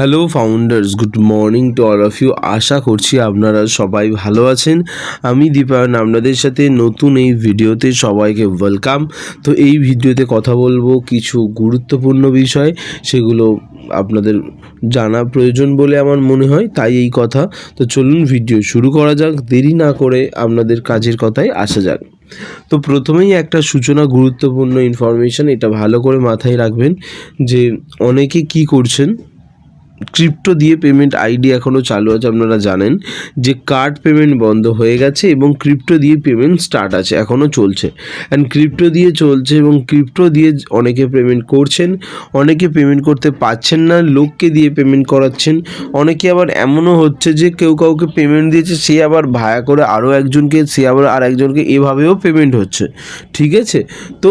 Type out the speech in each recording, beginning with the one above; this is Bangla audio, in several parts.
Hello founders good morning to all of you আশা করছি আপনারা সবাই ভালো আছেন। আমি দীপায়ন আপনাদের সাথে নতুন এই ভিডিওতে সবাইকে ওয়েলকাম তো এই ভিডিওতে কথা বলব কিছু গুরুত্বপূর্ণ বিষয়, সেগুলো আপনাদের জানা প্রয়োজন বলে আমার মনে হয়, তাই এই কথা। তো চলুন ভিডিও শুরু করা যাক, দেরি না করে আপনাদের কাজের কথায় আসা যাক। তো প্রথমেই একটা সূচনা গুরুত্বপূর্ণ ইনফরমেশন এটা ভালো করে মাথায় রাখবেন যে অনেকে কি করছেন ক্রিপ্টো দিয়ে পেমেন্ট আইডি এখনও চালু আছে, আপনারা জানেন যে কার্ড পেমেন্ট বন্ধ হয়ে গেছে এবং ক্রিপ্টো দিয়ে পেমেন্ট স্টার্ট আছে এখনও চলছে। অ্যান্ড ক্রিপ্টো দিয়ে চলছে এবং ক্রিপ্টো দিয়ে অনেকে পেমেন্ট করছেন, অনেকে পেমেন্ট করতে পারছেন না, লোককে দিয়ে পেমেন্ট করাচ্ছেন, অনেকে আবার এমনও হচ্ছে যে কেউ কাউকে পেমেন্ট দিয়েছে, সে আবার ভায়া করে আরও একজনকে, সে আবার আর একজনকে এভাবেও পেমেন্ট হচ্ছে। ঠিক আছে? তো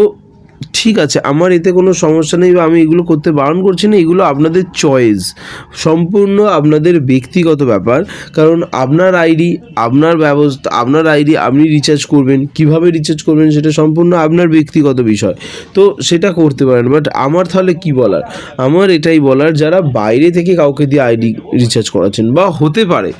ঠিক আছে, আমার এতে কোনো সমস্যা নেই বা আমি এগুলো করতে বারণ করছি না, এগুলো আপনাদের চয়েস সম্পূর্ণ আপনাদের ব্যক্তিগত ব্যাপার, কারণ আপনার আইডি আপনার ব্যবস্থা, আপনার আইডি আপনি রিচার্জ করবেন, কীভাবে রিচার্জ করবেন সেটা সম্পূর্ণ আপনার ব্যক্তিগত বিষয়। তো সেটা করতে পারেন বাট আমার তাহলে কি বলার? আমার এটাই বলার, যারা বাইরে থেকে কাউকে দিয়ে আইডি রিচার্জ করাচ্ছেন, বা হতে পারে,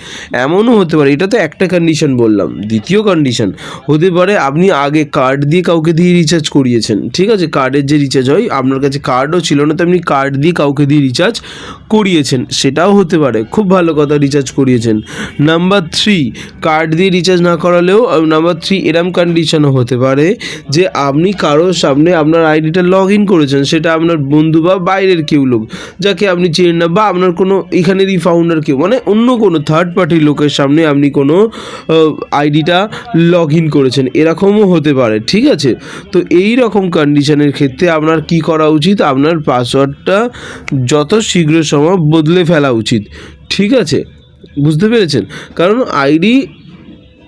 এমনও হতে পারে, এটা তো একটা কন্ডিশন বললাম, দ্বিতীয় কন্ডিশন হতে পারে আপনি আগে কার্ড দিয়ে কাউকে দিয়ে রিচার্জ করিয়েছেন, ঠিক আছে কার্ডের যে রিচার্জ হয়, আপনার কাছে কার্ডও ছিল না তো আপনি কার্ড দিয়ে কাউকে দিয়ে রিচার্জ করিয়েছেন, সেটাও হতে পারে। খুব ভালো কথা রিচার্জ করিয়েছেন। নাম্বার থ্রি কার্ড দিয়ে রিচার্জ না করালেও নাম্বার থ্রি এরম কন্ডিশনও হতে পারে যে আপনি কারোর সামনে আপনার আইডিটা লগ ইন করেছেন, সেটা আপনার বন্ধু বা বাইরের কেউ লোক, যাকে আপনি চেনেন না বা আপনার কোনো এখানেরই ফাউন্ডার কেউ মানে অন্য কোনো থার্ড পার্টির লোকের সামনে আপনি কোনো আইডিটা লগ ইন করেছেন, এরকমও হতে পারে, ঠিক আছে? তো এই রকম কন্ডিশনের ক্ষেত্রে আপনার কি করা উচিত? আপনার পাসওয়ার্ডটা যত শীঘ্র সম্ভব বদলে ফেলা উচিত। ঠিক আছে? বুঝতে পেরেছেন? কারণ আইডি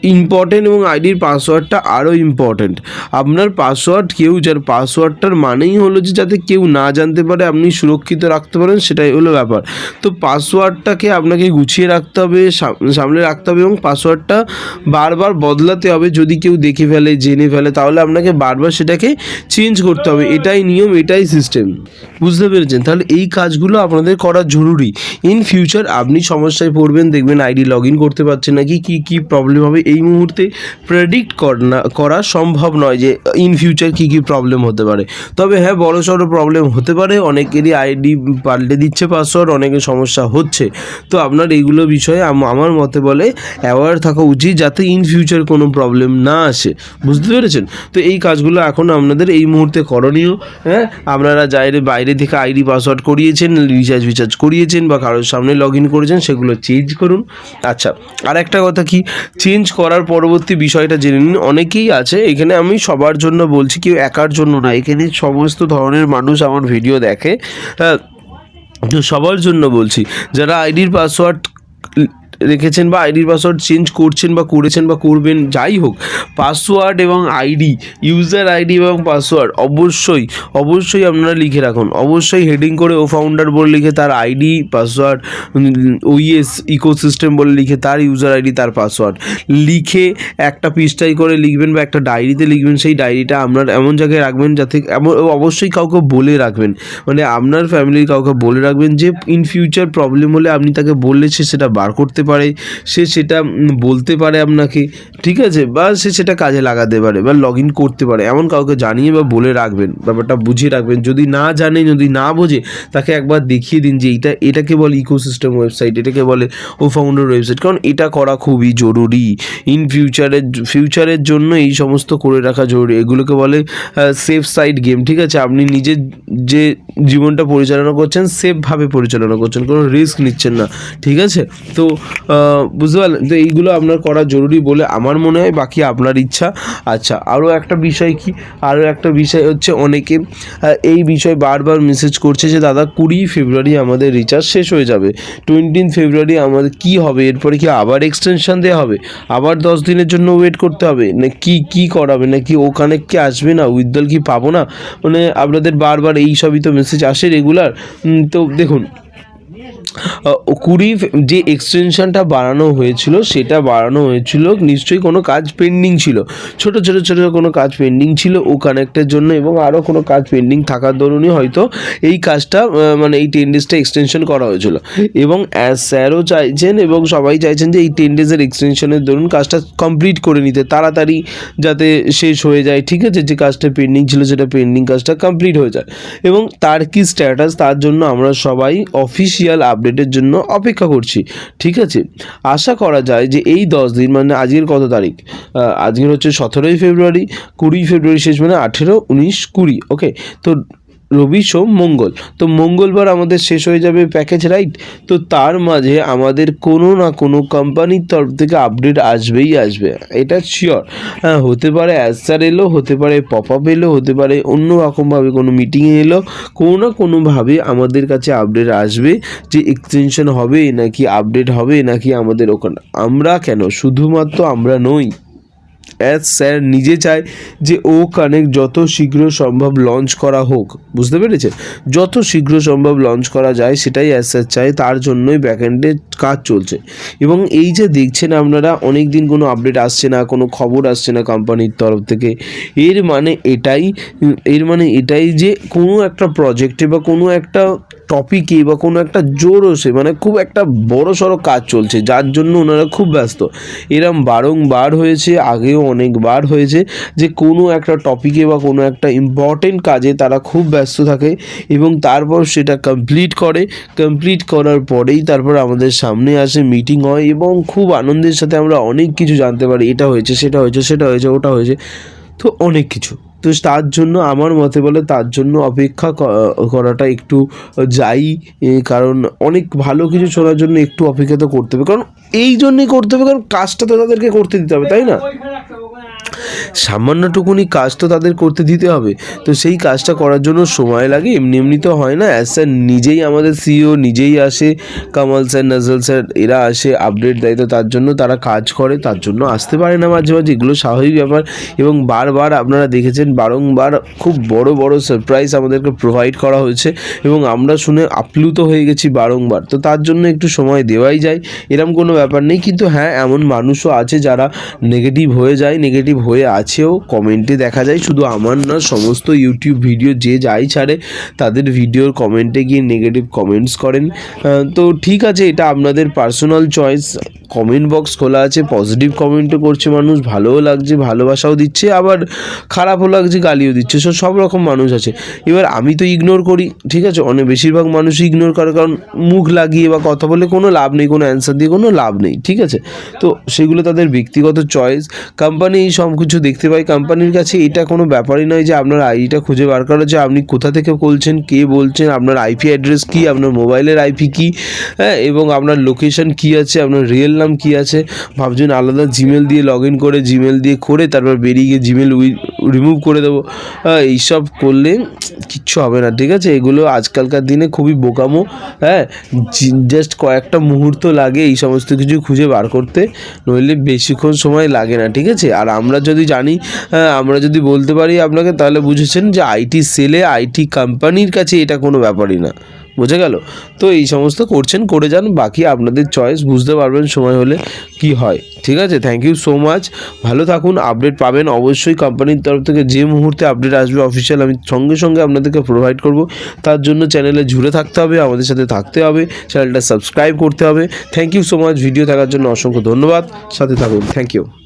ইম্পর্টেন্ট এবং আইডির পাসওয়ার্ডটা আরও ইম্পর্টেন্ট আপনার পাসওয়ার্ড কেউ যার পাসওয়ার্ডটার মানেই হলো যে যাতে কেউ না জানতে পারে, আপনি সুরক্ষিত রাখতে পারেন, সেটাই হলো ব্যাপার। তো পাসওয়ার্ডটাকে আপনাকে গুছিয়ে রাখতে হবে, সাম- সামলে রাখতে হবে এবং পাসওয়ার্ডটা বারবার বদলাতে হবে, যদি কেউ দেখে ফেলে, জেনে ফেলে, তাহলে আপনাকে বারবার সেটাকে চেঞ্জ করতে হবে। এটাই নিয়ম, এটাই সিস্টেম বুঝতে পেরেছেন? তাহলে এই কাজগুলো আপনাদের করা জরুরি। ইন ফিউচার আপনি সমস্যায় পড়বেন, দেখবেন আইডি লগ ইন করতে পারছেন নাকি, কি কি প্রবলেম হবে এই মুহূর্তে প্রেডিক্ট করা সম্ভব নয় যে ইন ফিউচার কি কি প্রবলেম হতে পারে। তবে হ্যাঁ বড় সড়ো প্রবলেম হতে পারে। অনেকেরই আইডি পাল্টে দিচ্ছে পাসওয়ার্ড অনেকের সমস্যা হচ্ছে। তো আপনার এইগুলো বিষয়ে আমার মতে বলে অ্যাওয়ার থাকা উচিত যাতে ইন ফিউচার কোনো প্রবলেম না আসে। বুঝতে পেরেছেন? তো এই কাজগুলো এখন আপনাদের এই মুহূর্তে করণীয়। হ্যাঁ আপনারা যাইরে বাইরে থেকে আইডি পাসওয়ার্ড করিয়েছেন রিচার্জ ফিচার্জ করিয়েছেন বা কারোর সামনে লগ ইন করেছেন, সেগুলো চেঞ্জ করুন। আচ্ছা আর একটা কথা কি? চেঞ্জ করার পরবর্তী বিষয়টা জেনে নিন। অনেকেই আছে, এখানে আমি সবার জন্য বলছি, কেউ একার জন্য না। এখানে সমস্ত ধরনের মানুষ আমার ভিডিও দেখে। হ্যাঁ তো সবার জন্য বলছি, যারা আইডির পাসওয়ার্ড রেখেছেন বা আইডির পাসওয়ার্ড চেঞ্জ করছেন বা করেছেন বা করবেন, যাই হোক, পাসওয়ার্ড এবং আইডি, ইউজার আইডি এবং পাসওয়ার্ড অবশ্যই অবশ্যই আপনারা লিখে রাখুন। অবশ্যই হেডিং করে ও ফাউন্ডার বলে লিখে তার আইডি, পাসওয়ার্ড ওইএস ইকোসিস্টেম বলে লিখে তার ইউজার আইডি, তার পাসওয়ার্ড লিখে একটা পৃষ্ঠায় করে লিখবেন বা একটা ডায়েরিতে লিখবেন। সেই ডায়েরিটা আপনার এমন জায়গায় রাখবেন যাতে এমন অবশ্যই কাউকে বলে রাখবেন। মানে আপনার ফ্যামিলির কাউকে বলে রাখবেন যে ইন ফিউচার প্রবলেম হলে আপনি তাকে বললে সে সেটা বার করতে পারে, সে সেটা বলতে পারে আপনাকে, ঠিক আছে? বা সে সেটা কাজে লাগাতে পারে বা লগ ইন করতে পারে, এমন কাউকে জানিয়ে বা বলে রাখবেন, ব্যাপারটা বুঝিয়ে রাখবেন। যদি না জানে, যদি না বোঝে, তাকে একবার দেখিয়ে দিন যে এটা এটাকে বলে ইকোসিস্টেম ওয়েবসাইট এটাকে বলে ও ফাউন্ডার ওয়েবসাইট কারণ এটা করা খুবই জরুরি। ইন ফিউচারের ফিউচারের জন্য এই সমস্ত করে রাখা জরুরি। এগুলোকে বলে সেফ সাইড গেম ঠিক আছে? আপনি নিজের যে জীবনটা পরিচালনা করছেন সেফভাবে পরিচালনা করছেন, কোনো রিস্ক নিচ্ছেন না, ঠিক আছে? তো বুঝতে পারলেন? তো এইগুলো আপনার করা জরুরি বলে আমার মনে হয়, বাকি আপনার ইচ্ছা। আচ্ছা আরও একটা বিষয় কি? আরও একটা বিষয় হচ্ছে অনেকে এই বিষয় বারবার মেসেজ করছে যে, দাদা, কুড়ি ফেব্রুয়ারি আমাদের রিচার্জ শেষ হয়ে যাবে। টোয়েন্টিন ফেব্রুয়ারি আমাদের কি হবে? এরপরে কি আবার এক্সটেনশান দেওয়া হবে? আবার দশ দিনের জন্য ওয়েট করতে হবে? না, কি কি করাবে? নাকি ওখানে কি আসবে না? উইথড্রল কি পাবো না? মানে আপনাদের বারবার এই সবই তো মেসেজ আসে রেগুলার তো দেখুন কুড়ি যে এক্সটেনশনটা বাড়ানো হয়েছিল, সেটা বাড়ানো হয়েছিল, নিশ্চয়ই কোনো কাজ পেন্ডিং ছিল। ছোট ছোট ছোট কোনো কাজ পেন্ডিং ছিল ও কানেক্টের জন্য এবং আরও কোনো কাজ পেন্ডিং থাকার দরুনই হয়তো এই কাজটা মানে এই টেন ডেজটা এক্সটেনশন করা হয়েছিল। এবং স্যারও চাইছেন এবং সবাই চাইছেন যে এই টেন ডেজের এক্সটেনশনের দরুন কাজটা কমপ্লিট করে নিতে, তাড়াতাড়ি যাতে শেষ হয়ে যায়। ঠিক আছে, যে কাজটা পেন্ডিং ছিল, সেটা পেন্ডিং কাজটা কমপ্লিট হয়ে যায়। এবং তার কি স্ট্যাটাস তার জন্য আমরা সবাই অফিসিয়াল আপডেটের জন্য অপেক্ষা করছি। ঠিক আছে? আশা করা যায় যে এই দশ দিন মানে আজকের কত তারিখ? আজকের হচ্ছে সতেরোই ফেব্রুয়ারি কুড়ি ফেব্রুয়ারি শেষ মানে আঠেরো, উনিশ, কুড়ি ওকে তো রবি সোম মঙ্গল। তো মঙ্গলবার আমাদের শেষ হয়ে যাবে প্যাকেজ রাইট তো তার মাঝে আমাদের কোনো না কোনো কোম্পানির তরফ থেকে আপডেট আসবেই আসবে, এটা শিওর হ্যাঁ হতে পারে অ্যাসার এলো, হতে পারে পপ আপ এলো, হতে পারে অন্য রকমভাবে কোনো মিটিংয়ে এলো। কোনো না কোনোভাবে আমাদের কাছে আপডেট আসবে যে এক্সটেনশন হবে নাকি আপডেট হবে নাকি আমাদের ওখানে। আমরা কেন? শুধুমাত্র আমরা নই। অ্যাজ স্যার নিজে চায় যে ও কানেক্ট যত শীঘ্র সম্ভব লঞ্চ করা হোক। বুঝতে পেরেছেন? যত শীঘ্র সম্ভব লঞ্চ করা যায়, সেটাই অ্যাজ স্যার চায়, তার জন্যই ব্যাকএন্ডে কাজ চলছে। এবং এই যে দেখছেন আপনারা অনেক দিন কোনো আপডেট আসছে না, কোনো খবর আসছে না কোম্পানির তরফ থেকে। এর মানে এটাই, এর মানে এটাই যে কোনো একটা প্রজেক্টে বা কোনো একটা টপিকে বা কোনো একটা জোরসে মানে খুব একটা বড় সড়ো কাজ চলছে, যার জন্য ওনারা খুব ব্যস্ত। এরম বারংবার হয়েছে, আগেও অনেকবার হয়েছে যে কোনো একটা টপিকে বা কোনো একটা ইম্পর্টেন্ট কাজে তারা খুব ব্যস্ত থাকে এবং তারপর সেটা কমপ্লিট করে। কমপ্লিট করার পরেই তারপর আমাদের সামনে আসে মিটিং হয় এবং খুব আনন্দের সাথে আমরা অনেক কিছু জানতে পারি। এটা হয়েছে, সেটা হয়েছে সেটা হয়েছে, ওটা হয়েছে। তো অনেক কিছু। তো তার জন্য আমার মতে বলে তার জন্য অপেক্ষা করাটা একটু যাই কারণ অনেক ভালো কিছু শোনার জন্য একটু অপেক্ষা তো করতে হবে। কারণ এই জন্যই করতে হবে, কারণ কাজটা তো তাদেরকে করতে দিতে হবে, তাই না? সামান্যটুকুনি কাজ তো তাদের করতে দিতে হবে। তো সেই কাজটা করার জন্য সময় লাগে। এমনি এমনি তো হয় না। অ্যাজ স্যার নিজেই আমাদের সিইও নিজেই আসে। কামাল স্যার নাজল স্যার এরা আসে আপডেট দেয়। তো তার জন্য তারা কাজ করে। তার জন্য আসতে পারে না মাঝে মাঝে। এগুলো স্বাভাবিক ব্যাপার। এবং বারবার আপনারা দেখেছেন, বারংবার খুব বড় বড় সারপ্রাইজ আমাদেরকে প্রোভাইড করা হয়েছে। এবং আমরা শুনে আপ্লুত হয়ে গেছি বারংবার। তো তার জন্য একটু সময় দেওয়াই যায়। এরম কোনো ব্যাপার নেই। কিন্তু হ্যাঁ এমন মানুষও আছে যারা নেগেটিভ হয়ে যায় নেগেটিভ হয়ে আছেও, কমেন্টে দেখা যায়, শুধু আমার না, সমস্ত ইউটিউব ভিডিও যে যাই ছাড়ে, তাদের ভিডিওর কমেন্টে গিয়ে নেগেটিভ কমেন্টস করেন। তো ঠিক আছে, এটা আপনাদের পার্সোনাল চয়েস কমেন্ট বক্স খোলা আছে পজিটিভ কমেন্টও করছে মানুষ, ভালোও লাগছে, ভালোবাসাও দিচ্ছে, আবার খারাপও লাগছে, গালিও দিচ্ছে। সো, সব রকম মানুষ আছে। এবার আমি তো ইগনোর করি, ঠিক আছে? অনেক বেশিরভাগ মানুষই ইগনোর করে, কারণ মুখ লাগিয়ে বা কথা বলে কোনো লাভ নেই, কোনো অ্যান্সার দিয়ে কোনো লাভ নেই, ঠিক আছে? তো, সেগুলো তাদের ব্যক্তিগত চয়েস কোম্পানি এই সব কিছু দেখতে পাই কোম্পানির কাছে এটা কোনো ব্যাপারই নয় যে আপনার আইডিটা খুঁজে বার করা যে আপনি কোথা থেকে বলছেন কে বলছেন আপনার আইপি অ্যাড্রেস কী আপনার মোবাইলের আইপি কী হ্যাঁ এবং আপনার লোকেশন কী আছে আপনার রিয়েল নাম কী আছে ভাবছেন আলাদা জিমেল দিয়ে লগ ইন করে জিমেল দিয়ে করে তারপর বেরিয়ে গিয়ে জিমেল রিমুভ করে দেবো। হ্যাঁ, এইসব করলে কিচ্ছু হবে না ঠিক আছে? এগুলো আজকালকার দিনে খুবই বোকামো হ্যাঁ জাস্ট কয়েকটা মুহূর্ত লাগে এই সমস্ত কিছু খুঁজে বার করতে নইলে বেশিক্ষণ সময় লাগে না ঠিক আছে? আর আমরা যদি জানি হ্যাঁ, আমরা যদি বলতে পারি আপনাকে তাহলে বুঝেছেন যে আইটি সেলে আইটি কোম্পানির কাছে এটা কোনো ব্যাপারই না। বোঝা গেল? তো এই সমস্ত করছেন করে যান বাকি আপনাদের চয়েস বুঝতে পারবেন সময় হলে কি হয়। ঠিক আছে? থ্যাংক ইউ সো মাচ ভালো থাকুন আপডেট পাবেন অবশ্যই কোম্পানির তরফ থেকে যে মুহূর্তে আপডেট আসবে অফিসিয়াল আমি সঙ্গে সঙ্গে আপনাদেরকে প্রোভাইড করব। তার জন্য চ্যানেলে জুড়ে থাকতে হবে আমাদের সাথে থাকতে হবে চ্যানেলটা সাবস্ক্রাইব করতে হবে। Thank you so much video থাকার জন্য অসংখ্য ধন্যবাদ। সাথে থাকুন। Thank you